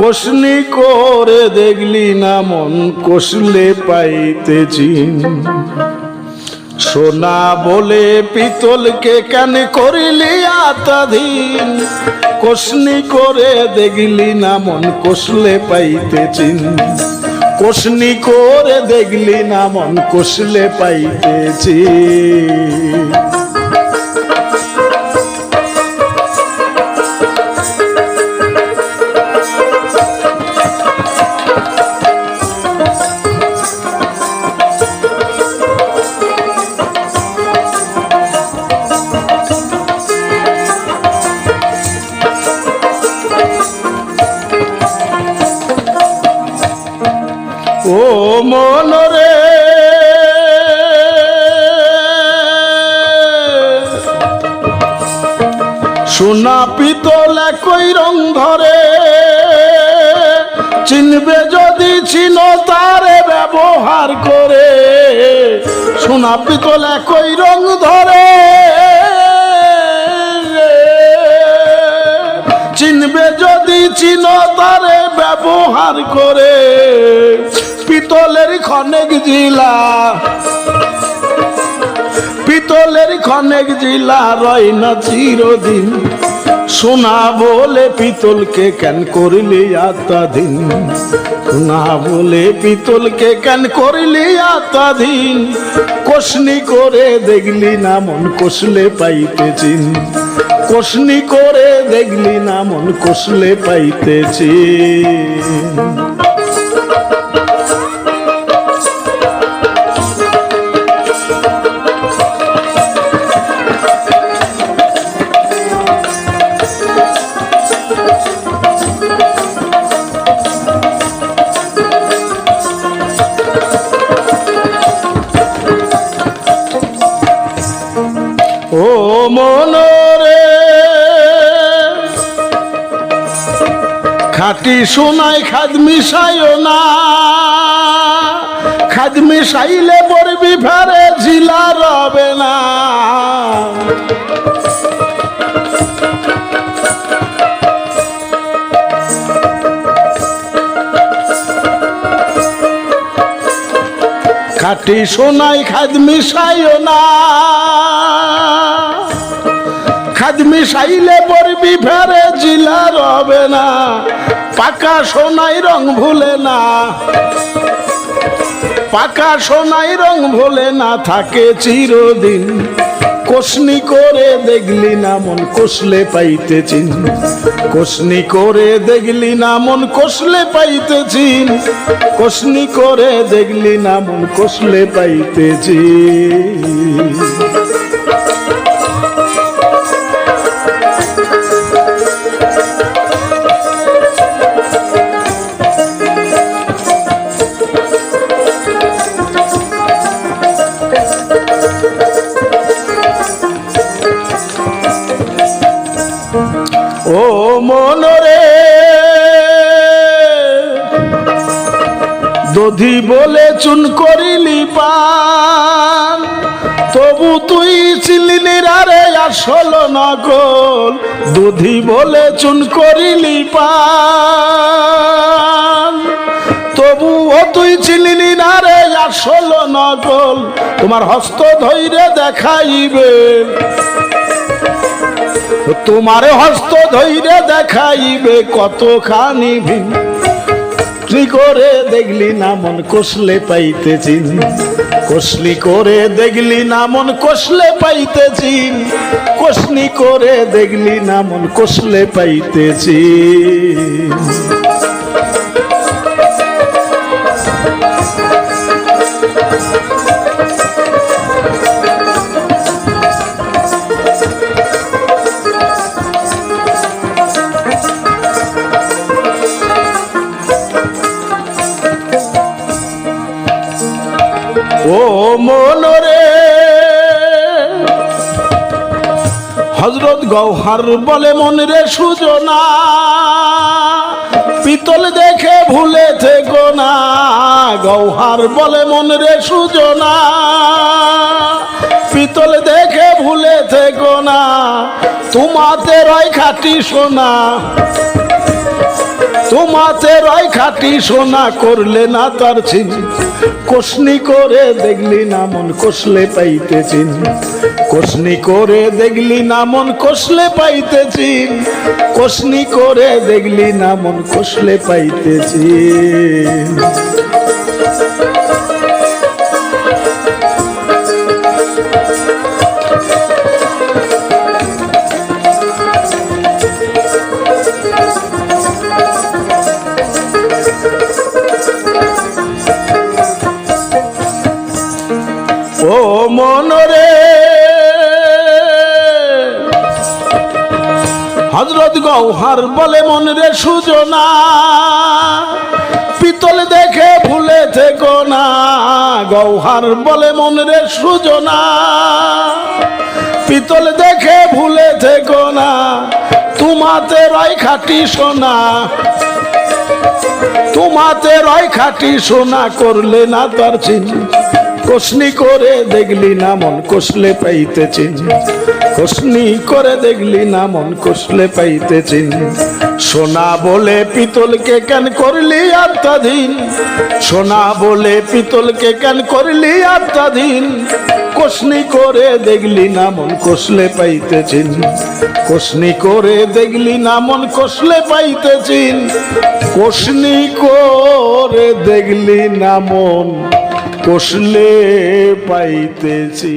কোশনি করে দেখলি না মন কষলে পাইতে চিন সোনা বলে পিতলকে কেন করিলি আতাধীন কোশনি করে দেখলি না মন কষলে পাইতে চিন কোশনি করে দেখলি না মন কষলে পাইতেছি। সোনা পিতল একই রং ধরে। চিনবে যদি চিন তারে ব্যবহার করে। সোনা পিতল একই রং ধরে। চিনবে যদি চিন তারে ব্যবহার করে। পিতলের খনেক জিলা, পিতলের খনেক জিলা রয় না চিরদিন। সোনা বলে পিতলকে কেন করলি আত্মাধীন সোনা বলে পিতলকে কেন করলি আত্মাধীন কোশনি করে দেখলি না মন কষলে পাইতেছিন কোশনি করে দেখলি না মন কষলে পাইতেছি খাটি সোনায় খাদ মিশাইও না। খাদ মিশাইলে পড়বি ফেরে ঝিলা রবে না। খাটি সোনায় খাদ মিশাইও না। খাদ মিশাইলে পড়বি ফেরে জিলা রবে পাকা সোনাই রং ভুলে না। পাকা সোনাই রং ভুলে না, থাকে চিরদিন। কোশনি করে দেখলি না মন কষলে পাইতেছিন কোশনি করে দেখলি না মন কষলে পাইতেছিন কোশনি করে দেখলি না মন কষলে পাইতেছি ও দধি বলে চুন করিলি পান তবু তুই চিলিনি রে আসল নকল দুধি বলে চুন করিলি পান তবু ও তুই চিলিনি রে আসল নকল তোমার হস্ত ধৈর্য দেখাইবে। তোমার হস্ত ধৈর্য দেখাইবে কতখানি ভিন কি করে দেখলি না মন কষলে পাইতেছি। কষলি করে দেখলি না মন কষলে পাইতেছি। কষনি করে দেখলি না মন কষলে পাইতেছি। ও মনরে। হজরত গৌহার বলে মনরে সুজনা পিতল দেখে ভুলে থেকো না। গৌহার বলে মনরে সুজনা পিতল দেখে ভুলে থেকো না। তোমাতে রয় খাটি সোনা। তোমাতে রয় খাটি সোনা করলে না তার চিন কোষনি করে দেখলি না মন কষলে পাইতে চিন কোশনি করে দেখলি না মন কষলে পাইতে চিন কোশনি করে দেখলি না মন কষলে পাইতে হজরত গৌহার বলে মনরে সুজনা পিতল দেখে ভুলে থেকো না। গৌহার বলে মনরে সুজনা পিতল দেখে ভুলে থেকো না। তোমাতে রয় খাটি সোনা, তোমাতে রয় খাটি সোনা করলে না তার চিন কোশনি করে দেখলি না মন কষলে পাইতে চিন। কোশনি করে দেখলি না মন কষলে পাইতে চিন। সোনা বলে পিতলকে কেন করলি আত্মাধীন সোনা বলে পিতলকে কেন করলি আত্মাধীন কোশনি করে দেখলি না মন কষলে পাইতে চিন। কোশনি করে দেখলি না মন কষলে পাইতে চিন। কোশনি করে দেখলি না মন। কষলে পাইতেছি।